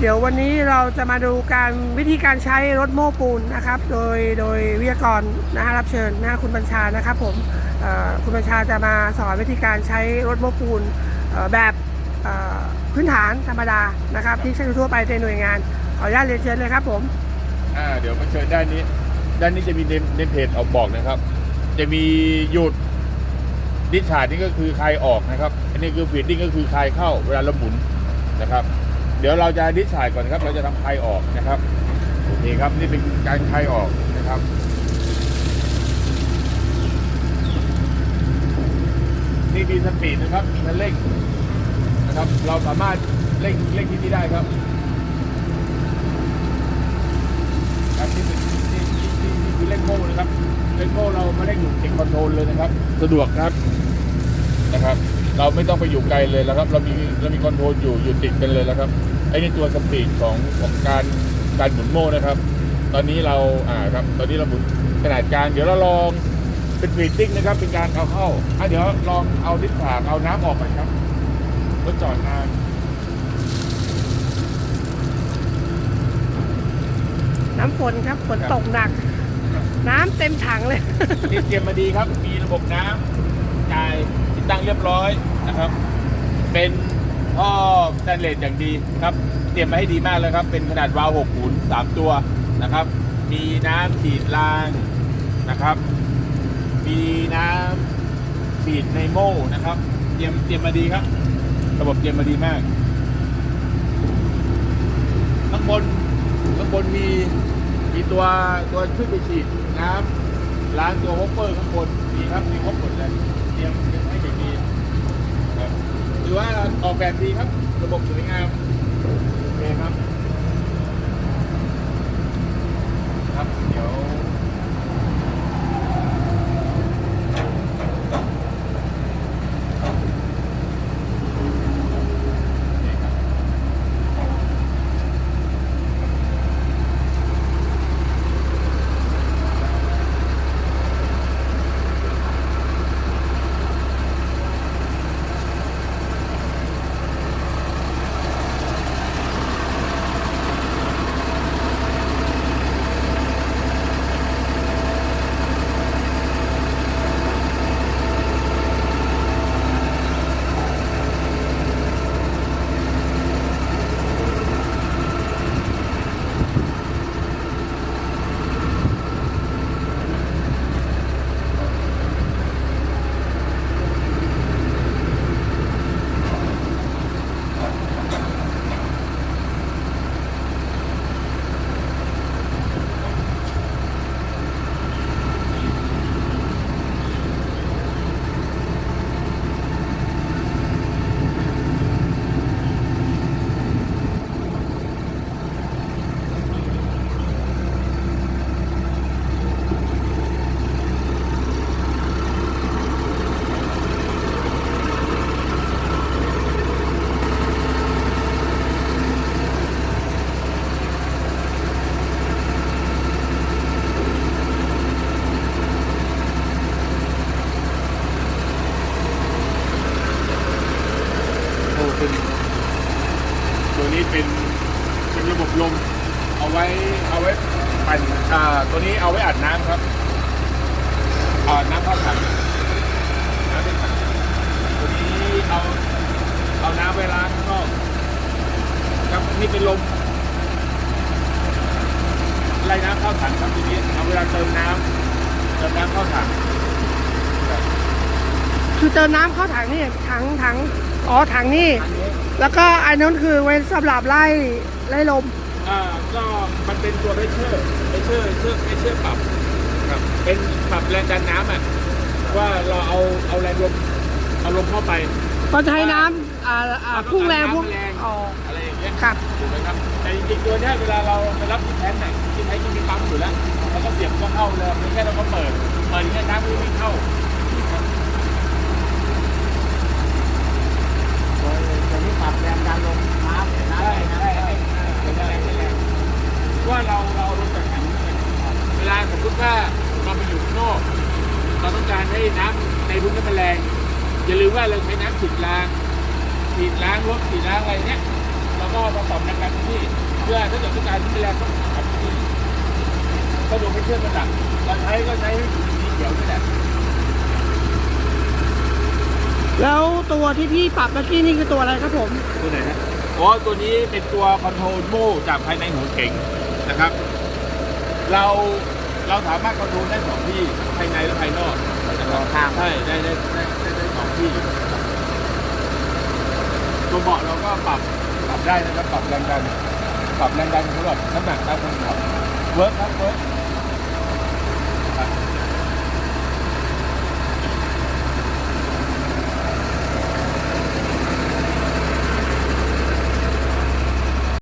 เดี๋ยววันนี้เราจะมาดูการวิธีการใช้รถโม้ปูนนะครับ โดยโดยวิทยากรนะฮะรับเชิญนะคุณบัญชานะครับผมคุณบัญชาจะมาสอนวิธีการใช้รถโม้ปูนแบบพื้นฐานธรรมดานะครับ ที่ใช้ทั่วไปในหน่วยงาน ขออนุญาตเรียนเชิญเลยครับผมอ่าเดี๋ยวมาเชิญด้านนี้ ด้านนี้จะมีเนมเนเพจออกบอกนะครับ จะมีหยุดดิชาร์ดนี่ก็คือคลายออกนะครับ อันนี้คือฟีดดิ้งก็คือคลายเข้าเวลาเราหมุนนะครับ เดี๋ยวเราจะดิสชาร์ก่อนครับ เราจะทำคลายออกนะครับโอเคครับนี่เป็นการคลายออกนะครับนี่มีสปีดนะครับมีคันเร่งนะครับ เราสามารถเร่งเร่งที่นี่ได้ครับครับนี่เป็นนี่นี่นี่คือเล่นโม่นะครับเล่นโม่เราไม่ได้อยู่ติดคอนโทรลเลยนะครับ สะดวกครับนะครับ เราไม่ต้องไปอยู่ไกลเลยแล้วครับ เรามีเรามีคอนโทรลอยู่อยู่ติดกันเลยแล้วครับ ไอ้นี่ตัวสปีดของของการการหมุนโม่นะครับ ตอนนี้เราอ่าครับตอนนี้เราหมุนขนาดกลางเดี๋ยวเราลองเป็นฟีดดิ้งนะครับ เป็นการเอาเข้าอะเดี๋ยวลองเอาดิสผากเอาน้ำออกไปครับรถจอดนานน้ำฝนครับฝนตกหนัก น้ำเต็มถังเลยนี่เตรียมมาดีครับ มีระบบน้ำจ่ายติดตั้งเรียบร้อยนะครับ เป็น ท่อสแตนเลสอย่างดีครับ เตรียมมาให้ดีมากเลยครับ เป็นขนาดวาล์ว6ขุน3ตัวนะครับ มีน้ำฉีดรางนะครับ มีน้ำฉีดในโม่นะครับ เตรียมเตรียมมาดีครับ ระบบเตรียมมาดีมาก ข้างบนข้างบนมีมีตัวตัวขึ้นไปฉีดน้ำล้างตัวฮอปเปอร์ข้างบนมีครับมีครบหมดเลยเตรียมเตรียมให้อย่างดีครับ ถือว่าออกแบบดีครับ ระบบสวยงามโอเคครับครับเดี๋ยวโอเคครับ โอ้เป็นตัวนี้เป็นเป็นระบบลม เอาไว้เอาไว้ปั่นอ่าตัวนี้เอาไว้อัดน้ำครับอ่าน้ำเข้าถังน้ำเป็นถังตัวนี้เอาเอาน้ำไว้ล้างข้างนอกครับนี่เป็นลมไล่น้ำเข้าถังครับทีนี้เอาเวลาเติมน้ำเติมน้ำเข้าถังครับคือเติมน้ำเข้าถังนี่ถังถังอ๋อถังนี่ อันนี้ แล้วก็อันนั้นคือไว้สำหรับไล่ไล่ลม อ่าก็มันเป็นตัวเพชเชอร์เพชเชอร์เชือกเพชเชอร์ปรับครับเป็นปรับแรงดันน้ำอะว่าเราเอาเอาแรงลมเอาลมเข้าไป ก็จะให้น้ำอ่าอ่าพุ่งแรงพุ่งน้ำแรงอ๋ออะไรอย่างเงี้ยครับถูกไหมครับแต่จริงๆตัวเนี้ยเวลาเราไปรับที่แทนเนี่ยที่แทนที่มีปั๊มอยู่แล้วเราก็เสียบก็เข้าเลยไม่แค่เราก็เปิดเปิดอย่างเงี้ยน้ำก็ไม่เข้าครับ ตัวนี้ปรับแรงดันลงน้ำน้ำ ใช่ น้ำ ใช่ใช่ใช่ใช่ใช่ว่าเราเราเอาลมจากถังเวลาสมมติว่าเราไปอยู่ข้างนอก เราต้องการ ให้น้ำในพื้นที่มันแรงอย่าลืมว่าเราใช้น้ำฉีดล้างฉีดล้างรถฉีดล้างอะไรเนี้ยเราก็ผสมในการที่พื่อถ้าเกิดต้องการที่แรงต้องขับที่นี่ก็ดูให้เครื่องมันดับเราใช้ก็ใช้ให้อยู่ในสีเขียวนี่แหละแล้วตัวที่พี่ปรับเมื่อกี้นี่คือตัวอะไรครับผม ตัวไหนฮะอ๋อตัวนี้เป็นตัวคอนโทรลโม่จากภายในหัวเก๋งนะครับ เราเราสามารถคอนโทรลได้สองที่ภายในและภายนอก นะครับข้างใช่ได้ได้ได้ได้ได้สองที่ตัวเบาะเราก็ปรับปรับได้นะครับปรับแรงดันปรับแรงดันสำหรับน้ำหนักตามคนขับเวิร์กครับเวิร์ก